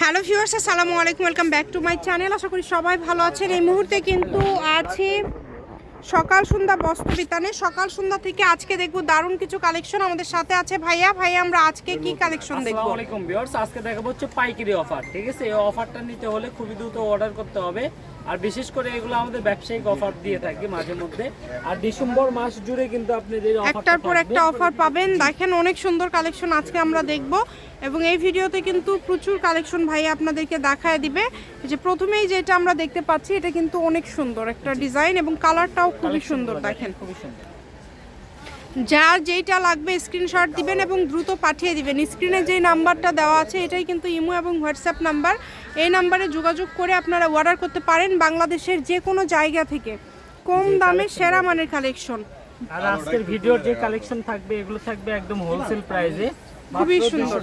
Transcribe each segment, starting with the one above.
Hello viewers, আসসালামু আলাইকুম, welcome back to my channel. আশা করি সবাই ভালো আছেন। এই মুহূর্তে কিন্তু আছে সকাল সন্ধ্যা বস্ত্র সকাল সন্ধ্যা থেকে আজকে দেখব দারুণ কিছু কালেকশন আমাদের সাথে আছে। ভাইয়া ভাইয়া, আমরা আজকে কি কালেকশন দেখব? আসসালামু আলাইকুম ভিউয়ার্স, আজকে দেখাবো হচ্ছে পাইকারি অফার, ঠিক আছে? এই অফারটা নিতে হলে খুবই দ্রুত অর্ডার করতে হবে। আর বিশেষ করে এগুলো আমাদের ব্যবসায়িক অফার দিয়ে থাকি মাঝে মধ্যে। আর ডিসেম্বর মাস জুড়ে কিন্তু আপনি অফারটা একটার পর একটা অফার পাবেন। দেখেন অনেক সুন্দর কালেকশন আজকে আমরা দেখব। এবং এই ভিডিওতে কিন্তু প্রচুর কালেকশন ভাই আপনাদেরকে দেখায় দিবে। যে প্রথমেই যেটা আমরা দেখতে পাচ্ছি এটা কিন্তু অনেক সুন্দর একটা ডিজাইন এবং কালারটাও খুবই সুন্দর দেখেন খুবই সুন্দর। যার যেইটা লাগবে স্ক্রিনশট দিবেন এবং দ্রুত পাঠিয়ে দিবেন। স্ক্রিনে যেই নাম্বারটা দেওয়া আছে এটাই কিন্তু ইমো এবং হোয়াটসঅ্যাপ নাম্বার এই নাম্বারে যোগাযোগ করে আপনারা অর্ডার করতে পারেন বাংলাদেশের যে কোনো জায়গা থেকে। কম দামে সেরা মানের কালেকশন আর আজকের ভিডিওর যে কালেকশন থাকবে এগুলো থাকবে একদম হোলসেল প্রাইসে খুবই সুন্দর।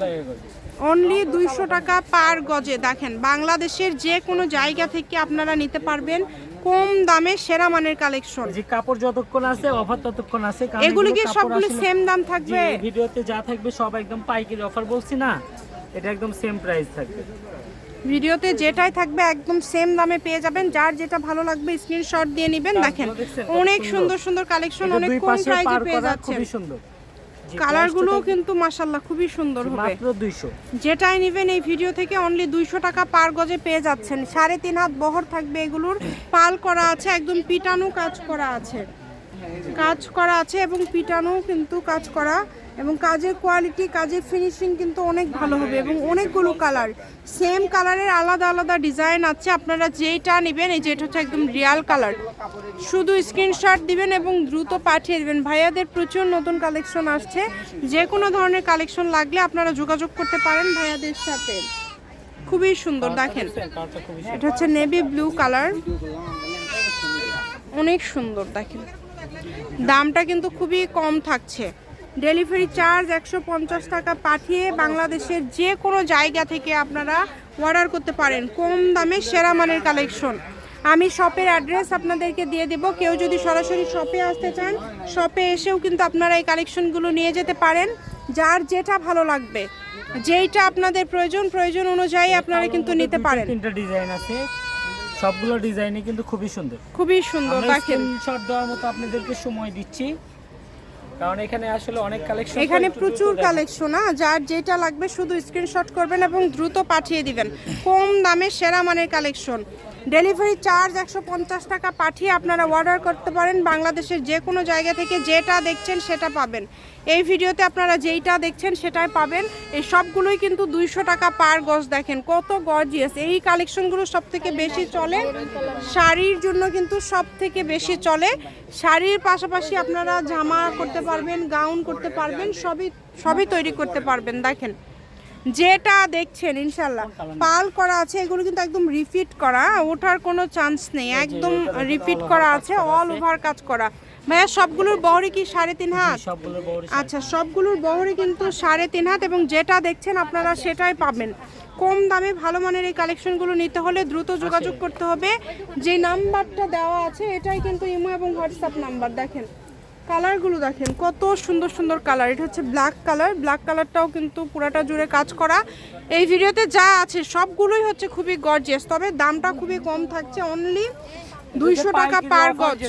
অনলি দুইশো টাকা পার গজে। দেখেন বাংলাদেশের যে কোনো জায়গা থেকে আপনারা নিতে পারবেন কম দামে সেরা মানের কালেকশন যে কাপড় যতক্ষণ আছে অফার ততক্ষণ আছে। এগুলো কি সবগুলো সেম দাম থাকবে? ভিডিওতে যা থাকবে সব একদম পাইকারি অফার বলছি না এটা একদম সেম প্রাইস থাকবে। ভিডিওতে যেটাই থাকবে একদম সেম দামে পেয়ে যাবেন। যার যেটা ভালো লাগবে স্ক্রিনশট দিয়ে নেবেন। দেখেন অনেক সুন্দর। সুন্দর কালেকশন অনেক কম প্রাইসে পেয়ে যাচ্ছে খুবই সুন্দর। কালারগুলোও কিন্তু মাশাল্লাহ খুবই সুন্দর হবে। মাত্র 200 যেটাই নেবেন এই ভিডিও থেকে অনলি দুইশো টাকা পার গজে পেয়ে যাচ্ছেন। সাড়ে তিন হাত বহর থাকবে এগুলোর। পাল করা আছে একদম পিটানো কাজ করা আছে। কাজ করা আছে এবং পিটানো কিন্তু কাজ করা এবং কাজের কোয়ালিটি কাজের ফিনিশিং কিন্তু অনেক ভালো হবে এবং অনেকগুলো কালার সেম কালারের আলাদা আলাদা ডিজাইন আছে আপনারা যেইটা নেবেন এই যেটা হচ্ছে একদম রিয়াল কালার শুধু স্ক্রিনশট দিবেন এবং দ্রুত পাঠিয়ে দেবেন। ভাইয়াদের প্রচুর নতুন কালেকশন আসছে যে কোনো ধরনের কালেকশন লাগলে আপনারা যোগাযোগ করতে পারেন ভাইয়াদের সাথে। খুবই সুন্দর দেখেন। এটা হচ্ছে নেভি ব্লু কালার অনেক সুন্দর দেখেন। দামটা কিন্তু খুবই কম থাকছে। ডেলিভারি চার্জ একশো পঞ্চাশ টাকা পাঠিয়ে বাংলাদেশের যে কোনো জায়গা থেকে আপনারা অর্ডার করতে পারেন। কম দামে সেরা মানের কালেকশন আমি শপের অ্যাড্রেস আপনাদেরকে দিয়ে দেব। কেউ যদি সরাসরি শপে আসতে চান শপে এসেও কিন্তু আপনারা এই কালেকশনগুলো নিয়ে যেতে পারেন। যার যেটা ভালো লাগবে যেইটা আপনাদের প্রয়োজন প্রয়োজন অনুযায়ী আপনারা কিন্তু নিতে পারেন। তিনটা ডিজাইন আছে। সবগুলো ডিজাইনই কিন্তু খুবই সুন্দর। খুবই সুন্দর দেখেন। স্ক্রিনশট দেওয়ার মতো আপনাদেরকে সময় দিচ্ছি। কারণ এখানে আসলে অনেক কালেকশন এখানে প্রচুর কালেকশন না যার যেটা লাগবে শুধু স্ক্রিনশট করবেন এবং দ্রুত পাঠিয়ে দিবেন। কম দামে সেরা মানের কালেকশন ডেলিভারি চার্জ একশো পঞ্চাশ টাকা পাঠিয়ে আপনারা অর্ডার করতে পারেন। বাংলাদেশের যে কোনো জায়গা থেকে যেটা দেখছেন সেটা পাবেন। এই ভিডিওতে আপনারা যেইটা দেখছেন সেটাই পাবেন। এই সবগুলোই কিন্তু দুইশো টাকা পার গজ দেখেন। কত গর্জিয়াস এই কালেকশনগুলো সব থেকে বেশি চলে। শাড়ির জন্য কিন্তু সব থেকে বেশি চলে। শাড়ির পাশাপাশি আপনারা জামা করতে পারবেন গাউন করতে পারবেন, সবই সবই তৈরি করতে পারবেন। দেখেন যেটা দেখছেন ইনশাল্লাহ। পাল করা আছে এগুলো কিন্তু একদম রিপিট করা ওঠার কোনো চান্স নেই। একদম রিপিট করা আছে অল ওভার কাজ করা। ভাইয়া সবগুলোর বহরে কি সাড়ে তিন হাত? আচ্ছা সবগুলোর বহরে কিন্তু সাড়ে তিন হাত এবং যেটা দেখছেন আপনারা সেটাই পাবেন। কম দামে ভালো মানের এই কালেকশনগুলো নিতে হলে দ্রুত যোগাযোগ করতে হবে। যে নাম্বারটা দেওয়া আছে এটাই কিন্তু ইমো এবং হোয়াটসঅ্যাপ নাম্বার দেখেন। কালারগুলো দেখেন কত সুন্দর সুন্দর কালার। এটা হচ্ছে ব্ল্যাক কালার ব্ল্যাক কালারটাও কিন্তু পুরাটা জুড়ে কাজ করা। এই ভিডিওতে যা আছে সবগুলোই হচ্ছে খুবই গর্জিয়াস তবে দামটা খুবই কম থাকছে অনলি দুইশো টাকা পার গজ।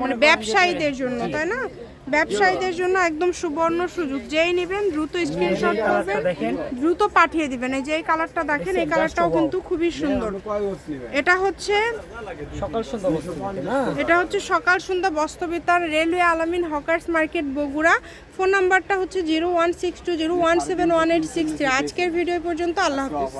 মানে ব্যবসায়ীদের জন্য তাই না? ব্যবসায়ীদের জন্য একদম সুবর্ণ সুযোগ। যেই নেবেন দ্রুত স্ক্রিনশট করবেন দ্রুত পাঠিয়ে দিবেন। এই যে এই কালারটা দেখেন এই কালারটাও কিন্তু খুবই সুন্দর। এটা হচ্ছে সকাল সন্ধ্যা বস্তু এটা হচ্ছে সকাল সন্ধ্যা বস্ত্রবিতান railway Alamin hawkers market Bogura. Phone নাম্বারটা হচ্ছে zero one six two zero one seven one eight six আজকের ভিডিও পর্যন্ত আল্লাহ হাফিজ।